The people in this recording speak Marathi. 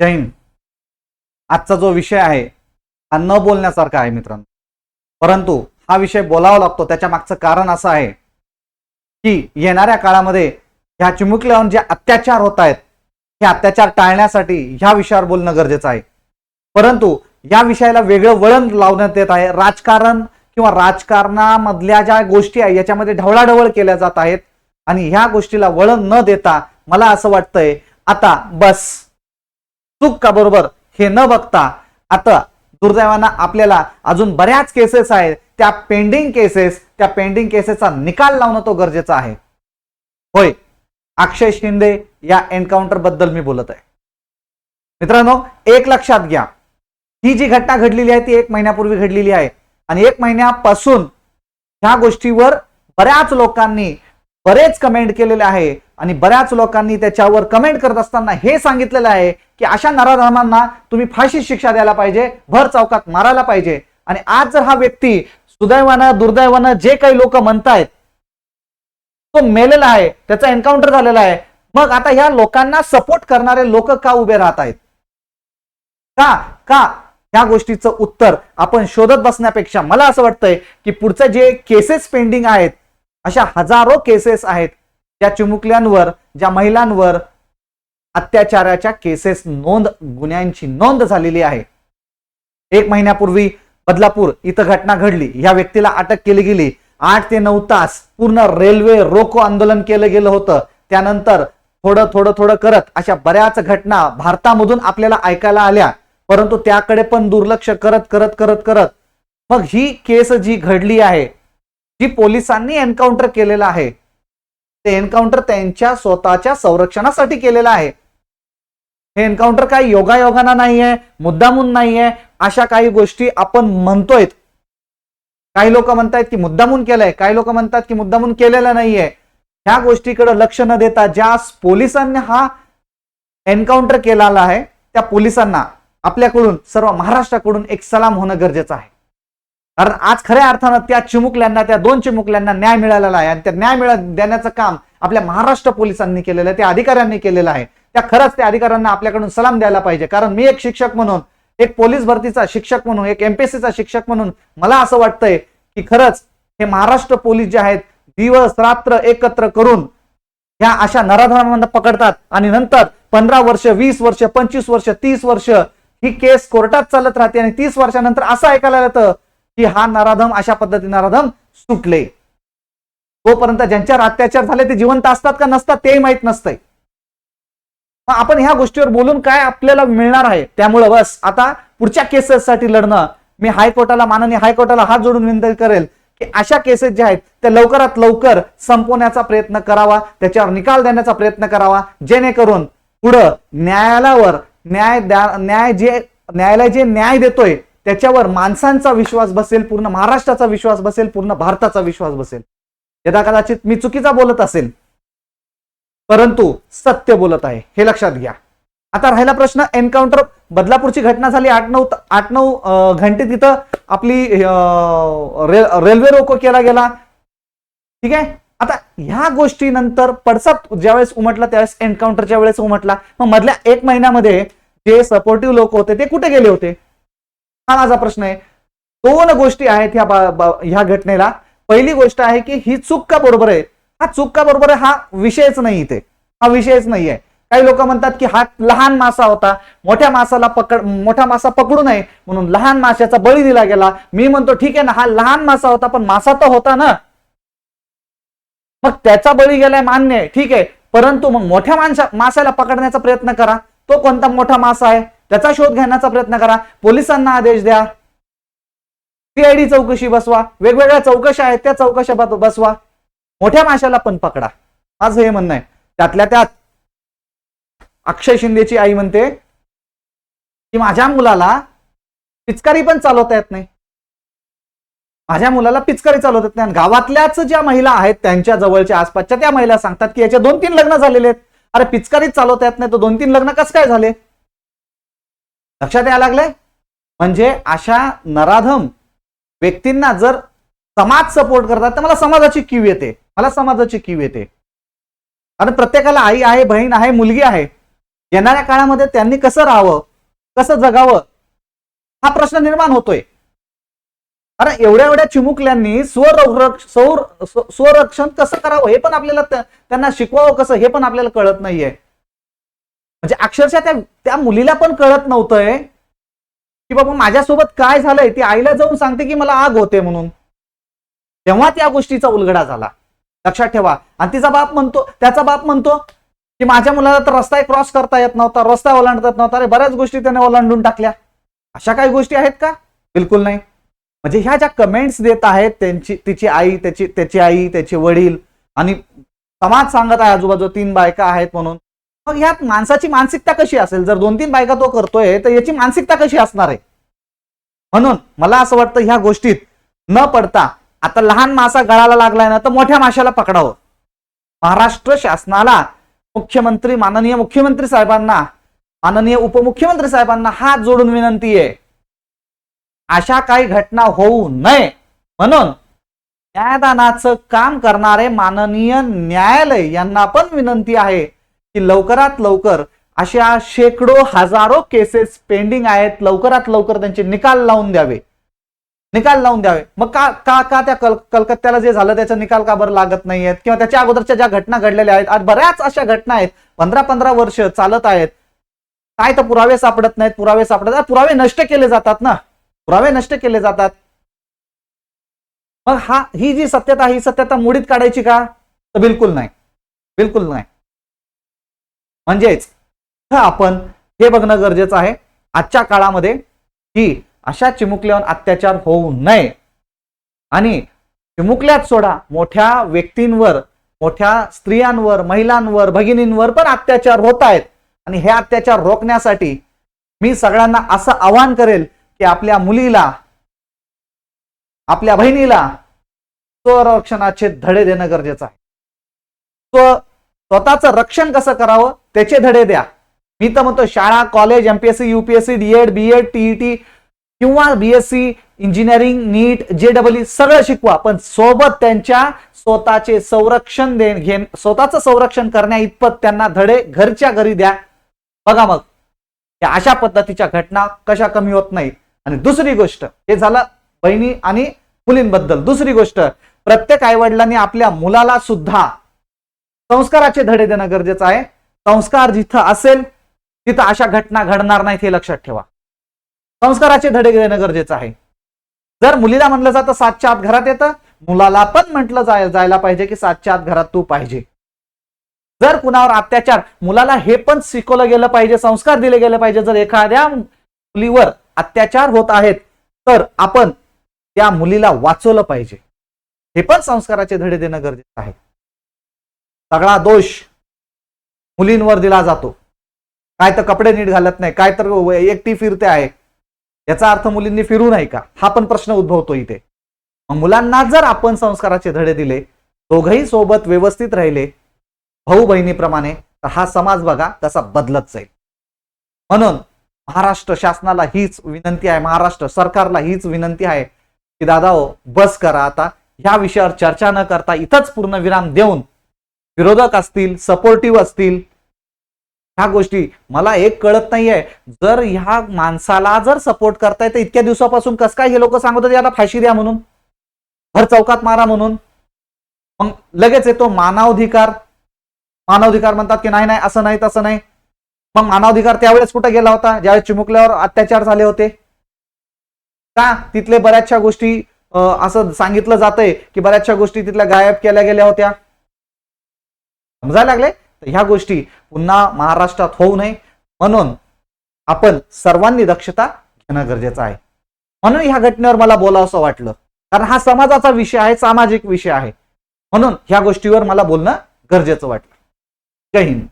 जय हिंद आजचा जो विषय आहे हा न बोलण्यासारखा आहे मित्रांनो. परंतु हा विषय बोलावा लागतो. त्याच्या मागचं कारण असं आहे की येणाऱ्या काळामध्ये ह्या चिमुकल्यावर जे अत्याचार होत आहेत हे अत्याचार टाळण्यासाठी ह्या विषयावर बोलणं गरजेचं आहे. परंतु या विषयाला वेगळं वळण लावण्यात येत आहे. राजकारण किंवा राजकारणामधल्या ज्या गोष्टी आहेत याच्यामध्ये ढवळाढवळ केल्या जात आहेत आणि ह्या गोष्टीला वळण न देता मला असं वाटतंय आता बस. चूक का बरोबर हे न बघता आता दुर्दैवानं आपल्याला अजून बऱ्याच केसेस आहेत. त्या पेंडिंग केसेस त्या पेंडिंग केसेसचा निकाल लावणं तो गरजेचा आहे. होय अक्षय शिंदे या एन्काउंटरबद्दल मी बोलत आहे. मित्रांनो एक लक्षात घ्या. ही जी घटना घडलेली आहे ती एक महिन्यापूर्वी घडलेली आहे. आणि एक महिन्यापासून ह्या गोष्टीवर बऱ्याच लोकांनी बरेच कमेंट केलेले आहे. आणि बऱ्याच लोकांनी त्याच्यावर कमेंट करत असताना हे सांगितलेलं आहे की अशा नराधमांना तुम्ही फाशी शिक्षा द्यायला पाहिजे भर चौकात मारायला पाहिजे. आणि आज जर हा व्यक्ती सुदैवानं दुर्दैवानं जे काही लोक म्हणतायत तो मेलेला आहे त्याचा एन्काउंटर झालेला आहे. मग आता ह्या लोकांना सपोर्ट करणारे लोक का उभे राहत आहेत? का? का? ह्या गोष्टीचं उत्तर आपण शोधत बसण्यापेक्षा मला असं वाटतंय की पुढचं जे केसेस पेंडिंग आहेत अशा हजारो केसेस आहेत ज्या चिमुकल्यांवर ज्या महिलांवर अत्याचाराच्या केसेस नोंद गुन्ह्यांची नोंद झालेली आहे. एक महिन्यापूर्वी बदलापूर इथं घटना घडली. या व्यक्तीला अटक केली गेली. आठ ते नऊ तास पूर्ण रेल्वे रोको आंदोलन केलं गेलं होतं. त्यानंतर थोडं थोडं थोडं करत अशा बऱ्याच घटना भारतामधून आपल्याला ऐकायला आल्या. परंतु त्याकडे पण दुर्लक्ष करत करत करत करत. मग ही केस जी घडली आहे जी पोलिसांनी एन्काउंटर केलेलं आहे ते एन्काउंटर त्यांच्या स्वतःच्या संरक्षणासाठी केलेलं आहे. हे एन्काउंटर काही योगायोगाना नाहीये मुद्दामून नाहीये अशा काही गोष्टी आपण म्हणतोय काही लोक म्हणतायत की मुद्दामून केलंय काही लोक म्हणतात की मुद्दामून केलेलं नाहीये. ह्या गोष्टीकडे लक्ष न देता ज्या पोलिसांनी हा एन्काउंटर केलेला आहे त्या पोलिसांना आपल्याकडून सर्व महाराष्ट्राकडून एक सलाम होणं गरजेचं आहे. कारण आज खऱ्या अर्थानं त्या चिमुकल्यांना त्या दोन चिमुकल्यांना न्याय मिळालेला आहे. आणि त्या न्याय मिळा देण्याचं काम आपल्या महाराष्ट्र पोलिसांनी केलेलं आहे त्या अधिकाऱ्यांनी केलेलं आहे. त्या खरंच त्या अधिकाऱ्यांना आपल्याकडून सलाम द्यायला पाहिजे. कारण मी एक शिक्षक म्हणून एक पोलीस भरतीचा शिक्षक म्हणून एक एमपीएससीचा शिक्षक म्हणून मला असं वाटतंय की खरंच हे महाराष्ट्र पोलीस जे आहेत दिवस रात्र एकत्र करून ह्या अशा नराधरांना पकडतात. आणि नंतर पंधरा वर्ष वीस वर्ष पंचवीस वर्ष तीस वर्ष ही केस कोर्टात चालत राहते. आणि तीस वर्षानंतर असं ऐकायला येतं की हा नराधम अशा पद्धतीने नराधम सुटले. तोपर्यंत ज्यांच्यावर अत्याचार झाले ते जिवंत असतात का नसतात तेही माहीत नसतंय. मग आपण ह्या गोष्टीवर बोलून काय आपल्याला मिळणार आहे? त्यामुळं बस. आता पुढच्या केसेससाठी लढणं. मी हायकोर्टाला माननीय हायकोर्टाला हात जोडून विनंती करेल की अशा केसेस ज्या आहेत त्या लवकरात लवकर संपवण्याचा प्रयत्न करावा त्याच्यावर निकाल देण्याचा प्रयत्न करावा जेणेकरून पुढं न्यायालयावर न्याय द्या न्याय जे न्यायालय जे न्याय देतोय त्याच्यावर माणसांचा विश्वास बसेल पूर्ण महाराष्ट्राचा विश्वास बसेल पूर्ण भारताचा विश्वास बसेल. यदा कदाचित मी चुकीचा बोलत असेल परंतु सत्य बोलत आहे हे लक्षात घ्या. आता राहिला प्रश्न एन्काउंटर बदलापूरची घटना झाली आठ नऊ आठ नऊ घंटे तिथं आपली रे, रेल्वे रोको केला गेला. ठीक आहे? आता ह्या गोष्टीनंतर पडसाद ज्यावेळेस उमटला त्यावेळेस एन्काउंटरच्या वेळेस उमटला. मग मधल्या एक महिन्यामध्ये जे सपोर्टिव्ह लोक होते ते कुठे गेले होते? हा माझा प्रश्न आहे. दोन गोष्टी आहेत ह्या ह्या घटनेला. पहिली गोष्ट आहे की ही चूक का बरोबर आहे? हा चूक का बरोबर आहे हा विषयच नाही इथे. हा विषयच नाहीये. काही लोक म्हणतात की हा लहान मासा होता. मोठ्या मासाला पकड मोठा मासा पकडू नये म्हणून लहान माशाचा बळी दिला गेला. मी म्हणतो ठीक आहे ना हा लहान मासा होता पण मासा तर होता ना. मग त्याचा बळी गेलाय मान्य आहे. ठीक आहे. परंतु मग मोठ्या माणसा मासाला पकडण्याचा प्रयत्न करा. तो कोणता मोठा मासा आहे? त्याचा शोध घेण्याचा प्रयत्न करा. पोलिसांना आदेश द्या. सीआयडी चौकशी बसवा. वेगवेगळ्या चौकशा आहेत त्या चौकशा बसवा. मोठ्या माशाला पण पकडा. माझं हे म्हणणं आहे. त्यातल्या त्यात अक्षय शिंदेची आई म्हणते की माझ्या मुलाला पिचकारी पण चालवता येत नाही. माझ्या मुलाला पिचकारी चालवता येत नाही. आणि गावातल्याच ज्या महिला आहेत त्यांच्या जवळच्या आसपासच्या त्या महिला सांगतात की याचे दोन तीन लग्न झालेले आहेत. अरे पिचकारीच चालवता येत नाही तर दोन तीन लग्न कसं काय झाले? लक्षात यायला लागले म्हणजे अशा नराधम व्यक्तींना जर समाज सपोर्ट करतात तर मला समाजाची कीव येते. मला समाजाची कीव येते. आणि प्रत्येकाला आई आहे बहीण आहे मुलगी आहे. येणाऱ्या काळामध्ये त्यांनी कसं राहावं कसं जगावं हा प्रश्न निर्माण होतोय. कारण एवढ्या एवढ्या चिमुकल्यांनी स्वरक्षण स्वरक्षण कसं करावं हे पण आपल्याला त्यांना शिकवावं कसं हे पण आपल्याला कळत नाहीये. म्हणजे अक्षरशः त्या त्या मुलीला पण कळत नव्हतंय की बाबा माझ्यासोबत काय झालंय? ती आईला जाऊन सांगते की मला आग होते म्हणून. तेव्हा त्या गोष्टीचा उलगडा झाला. लक्षात ठेवा. आणि तिचा बाप म्हणतो त्याचा बाप म्हणतो की माझ्या मुलाला तर रस्ता क्रॉस करता येत नव्हता रस्ता ओलांडता येत नव्हता. अरे बऱ्याच गोष्टी त्याने ओलांडून टाकल्या. अशा काही गोष्टी आहेत का? बिलकुल नाही. म्हणजे ह्या ज्या कमेंट्स देत आहेत त्यांची तिची आई त्याची त्याची आई त्याचे वडील आणि समाज सांगत आहे आजूबाजू तीन बायका आहेत म्हणून. मग ह्यात माणसाची मानसिकता कशी असेल? जर दोन तीन बायका तो करतोय तर याची मानसिकता कशी असणार आहे? म्हणून मला असं वाटतं ह्या गोष्टीत न पडता आता लहान मासा गळाला लागलाय ना तर मोठ्या माशाला पकडावं. महाराष्ट्र शासनाला मुख्यमंत्री माननीय मुख्यमंत्री साहेबांना माननीय उपमुख्यमंत्री साहेबांना हात जोडून विनंती आहे. अशा काही घटना होऊ नये. म्हणून न्यायदानाचं काम करणारे माननीय न्यायालय यांना पण विनंती आहे. की लवकरात लवकर अशा शेकडो हजारो केसेस पेंडिंग आहेत. लवकरात लवकर त्यांचे निकाल लावून द्यावे. निकाल लावून द्यावे. मग का का का त्या कल कलकत्त्याला जे झालं त्याचा निकाल का बरं लागत नाहीयेत? किंवा त्याच्या अगोदरच्या ज्या घटना घडलेल्या आहेत आज बऱ्याच अशा घटना आहेत. पंधरा पंधरा वर्ष चालत आहेत. काय तर पुरावे सापडत नाहीत पुरावे सापडत पुरावे नष्ट केले जातात ना? पुरावे नष्ट केले जातात. मग हा ही जी सत्यता ही सत्यता मुडीत काढायची का? तर बिलकुल नाही. बिलकुल नाही. म्हणजेच आपण हे बघणं गरजेचं आहे. आजच्या काळामध्ये की अशा चिमुकल्यावर अत्याचार होऊ नये. आणि चिमुकल्यात सोडा मोठ्या व्यक्तींवर मोठ्या स्त्रियांवर महिलांवर भगिनींवर पण अत्याचार होत आहेत. आणि हे अत्याचार रोखण्यासाठी मी सगळ्यांना असं आवाहन करेल की आपल्या मुलीला आपल्या बहिणीला स्वरक्षणाचे धडे देणं गरजेचं आहे. स्व स्वतःचं रक्षण कसं करावं त्याचे धडे द्या. मी तर म्हणतो शाळा college MPSC UPSC DEd BEd TET किंवा बीएससी इंजिनिअरिंग नीट जे डबल सगळं शिकवा. पण सोबत त्यांच्या स्वतःचे संरक्षण दे घेण स्वतःचं संरक्षण करण्या इतपत त्यांना धडे घरच्या घरी द्या. बघा मग या अशा पद्धतीच्या घटना कशा कमी होत नाहीत. आणि दुसरी गोष्ट हे झालं बहिणी आणि मुलींबद्दल. दुसरी गोष्ट प्रत्येक आईवडिलांनी आपल्या मुलाला सुद्धा संस्काराचे धडे देणं गरजेचं आहे. संस्कार जिथं असेल तिथं अशा घटना घडणार नाहीत हे लक्षात ठेवा. संस्काराचे धडे देणं गरजेचं आहे. जर मुलीला म्हटलं जातं सातच्या आत घरात येतं मुलाला पण म्हटलं जाय जायला पाहिजे की सातच्या आत घरात तू पाहिजे. जर कुणावर अत्याचार मुलाला हे पण शिकवलं गेलं पाहिजे संस्कार दिले गेले पाहिजे जर एखाद्या मुलीवर अत्याचार होत आहेत तर आपण त्या मुलीला वाचवलं पाहिजे. हे पण संस्काराचे धडे देणं गरजेचं आहे. सगळा दोष मुलींवर दिला जातो. काय तर कपडे नीट घालत नाही काय तर एकटी फिरते आहे. याचा अर्थ मुलींनी फिरू नाही का? हा पण प्रश्न उद्भवतो इथे. मग मुलांना जर आपण संस्काराचे धडे दिले दोघही सोबत व्यवस्थित राहिले भाऊ बहिणीप्रमाणे तर हा समाज बघा कसा बदलत जाईल. म्हणून महाराष्ट्र शासनाला हीच विनंती आहे महाराष्ट्र सरकारला हीच विनंती आहे की दादा हो बस करा आता. ह्या विषयावर चर्चा न करता इथंच पूर्ण विराम देऊन विरोधक असतील सपोर्टिव्ह असतील ह्या गोष्टी मला एक कळत नाहीये. जर ह्या माणसाला जर सपोर्ट करताय तर इतक्या दिवसापासून कस काय हे लोक सांगत होते याला फाशी द्या म्हणून? भर चौकात मारा म्हणून? मग लगेच येतो मानवाधिकार. मानवाधिकार म्हणतात की नाही नाही असं नाही तसं नाही. मग मानवाधिकार त्यावेळेस कुठं गेला होता? ज्यावेळेस चिमुकल्यावर अत्याचार झाले होते. का? तिथले बऱ्याचशा गोष्टी असं सांगितलं जातंय की बऱ्याचशा गोष्टी तिथल्या गायब केल्या गेल्या होत्या. समजायला लागले? तर ह्या गोष्टी पुन्हा महाराष्ट्रात होऊ नये. म्हणून आपण सर्वांनी दक्षता घेणं गरजेचं आहे. म्हणून ह्या घटनेवर मला बोलावंसं वाटलं. कारण हा समाजाचा विषय आहे सामाजिक विषय आहे. म्हणून ह्या गोष्टीवर मला बोलणं गरजेचं वाटलं. जय हिंद.